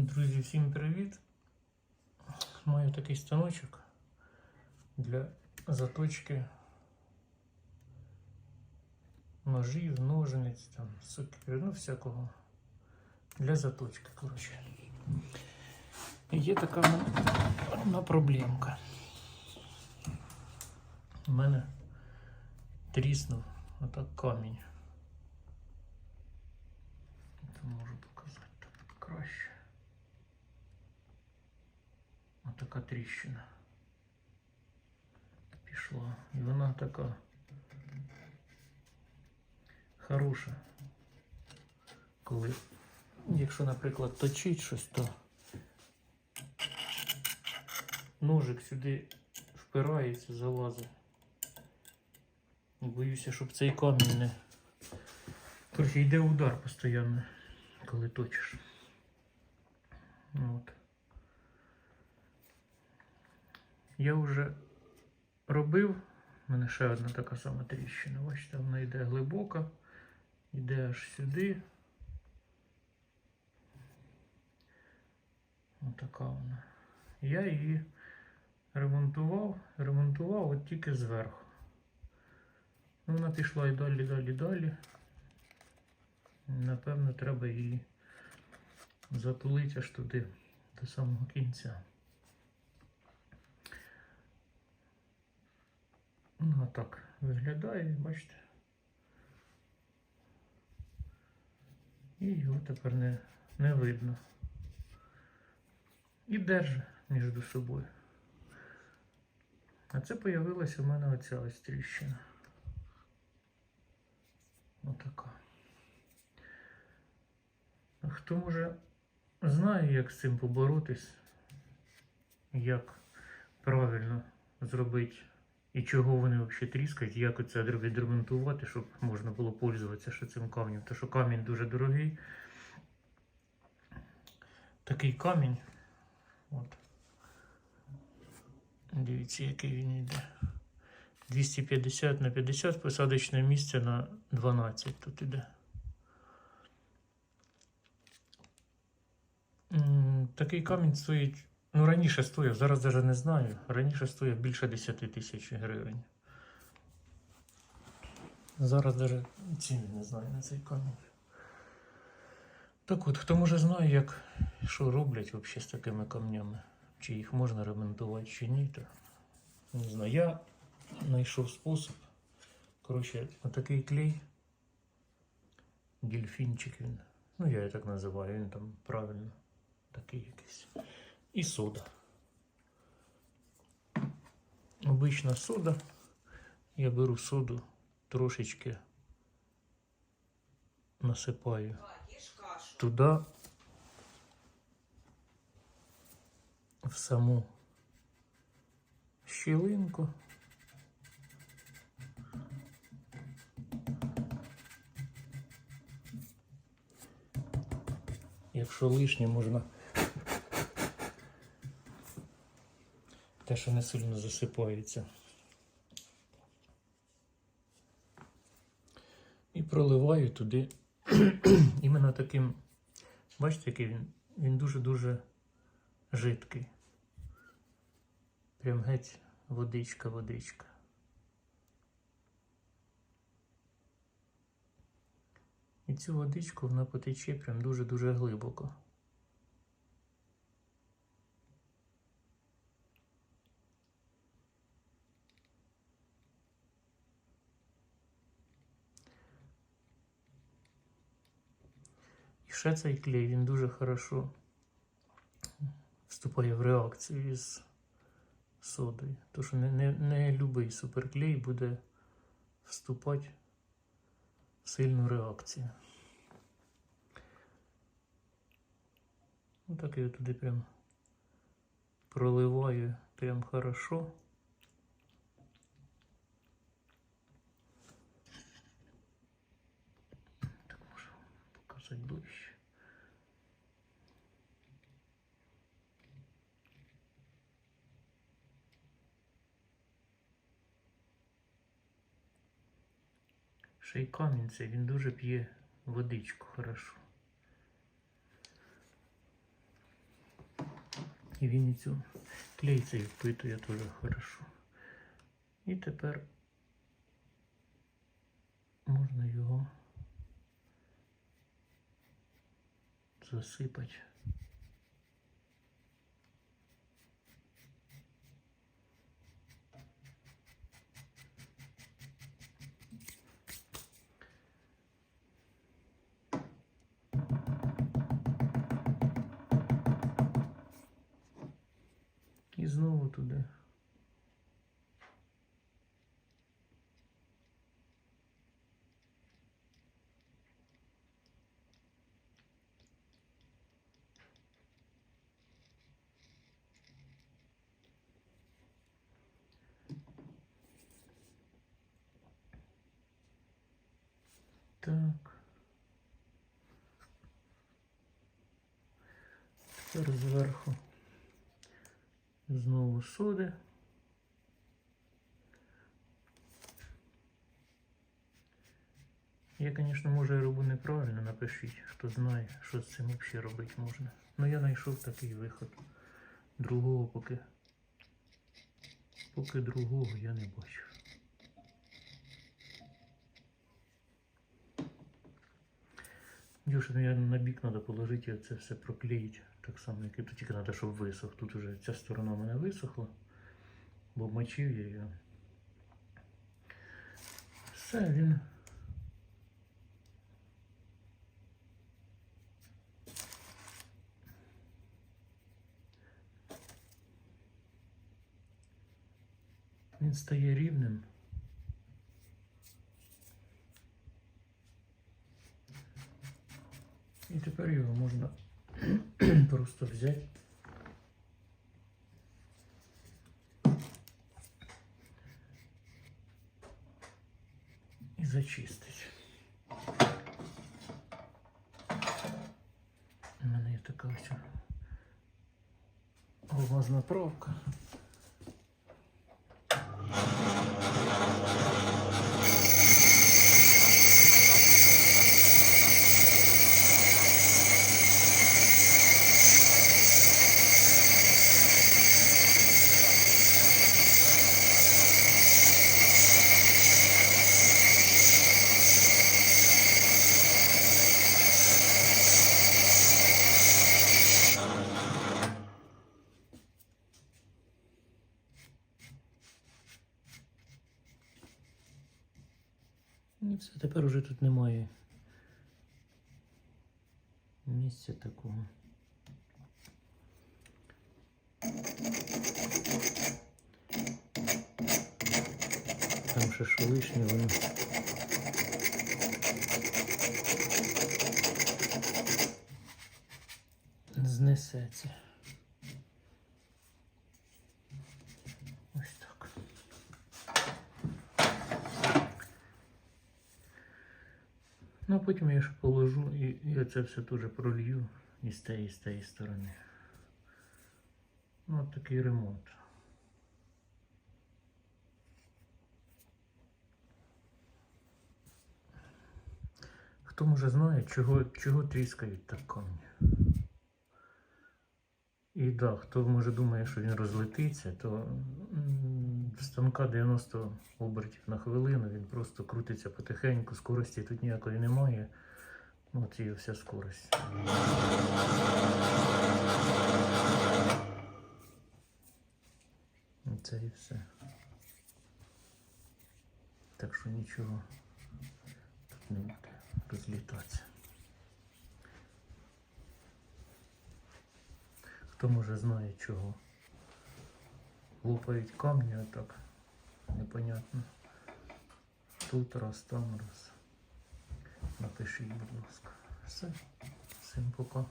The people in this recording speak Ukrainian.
Друзі, всім привіт! Маю такий станочок для заточки ножів, ножниць, там, сокири, ну всякого. Для заточки, коротше. І є така в мене одна проблемка. У мене тріснув отак камінь. Це можу показати так краще. Отака тріщина. Пішла. І вона така хороша. Коли, якщо, наприклад, точить щось, то ножик сюди впирається, залазить. Боюся, щоб цей камінь не. Короче, йде удар постійно, коли точиш. От. Я вже робив, у мене ще одна така сама тріщина. Бачите, вона йде глибоко, йде аж сюди. Отака вона. Я її ремонтував, ремонтував от тільки зверху. Ну, Вона пішла і далі, далі, далі. Напевно, треба її затулити аж туди, до самого кінця. Ну, а так виглядає, бачите. І його тепер не, не видно. І держи між собою. А це появилася в мене оця ось тріщина. Отака. Хто може знає, як з цим поборотись, як правильно зробити і чого вони взагалі тріскають, як оце відремонтувати, щоб можна було пользуватися ще цим камнем. Тому що камінь дуже дорогий. Такий камінь. От. Дивіться, який він йде. 250 на 50 посадочне місце на 12 тут іде. Такий камінь стоїть. Ну, раніше стояв, зараз навіть не знаю. Раніше стояв більше 10 тисяч гривень. Зараз навіть ціни не знаю на цей камінь. Так от, хто може знає, як що роблять взагалі з такими камнями, чи їх можна ремонтувати, чи ні, то не знаю. Я знайшов спосіб. Коротше, отакий клей. Дельфінчик він. Ну, я його так називаю, він там правильно такий якийсь. І сода. Обична сода. Я беру соду, трошечки насипаю туди в саму щілинку. Якщо лишнє можна те, що не сильно засипається. І проливаю туди іменно таким, бачите, який він? Він дуже-дуже жидкий. Прям геть водичка, водичка. І цю водичку вона потече прям дуже-дуже глибоко. Ще цей клей, він дуже хорошо вступає в реакцію із содою. Тому що не, не, не любий суперклей буде вступати в сильну реакцію. Отак я туди прям проливаю прям хорошо. Так можу показати ближче. Ще й камінь цей, він дуже п'є водичку хорошо. І він і цю клей цей впитує дуже хорошо. І тепер можна його засипати. Туди. Так. Тепер зверху знову соди. Я, звісно, може роблю неправильно, напишіть, хто знає, що з цим взагалі робити можна. Ну я знайшов такий виход. Другого поки. Поки другого я не бачу. Дюша, ну я на бік треба положити і це все проклеїти. Так само, як і тут тільки треба, щоб висох. Тут вже ця сторона у мене висохла, бо мочив я її. Все, він. Він стає рівним. І тепер його можна просто взяти. І зачистити. У мене є така ось алмазна провка. І все, тепер уже тут немає місця такого. Там ще що лишнє воно. Знесеться. Ось так. Ну, а потім я ще положу і, і оце все теж пролью і з тієї, з тієї сторони. Ну, от такий ремонт. Хто може знає, чого, чого тріскають так камні? І да, хто може думає, що він розлетиться, то станка 90 обертів на хвилину, він просто крутиться потихеньку, скорості тут ніякої немає. От і вся скорость. Це і все. Так що нічого тут не буде розлітатися. Хто може знає чого. Лупають камні отак. Непонятно. Тут раз, там раз. Напишіть, будь ласка. Все. Всім пока.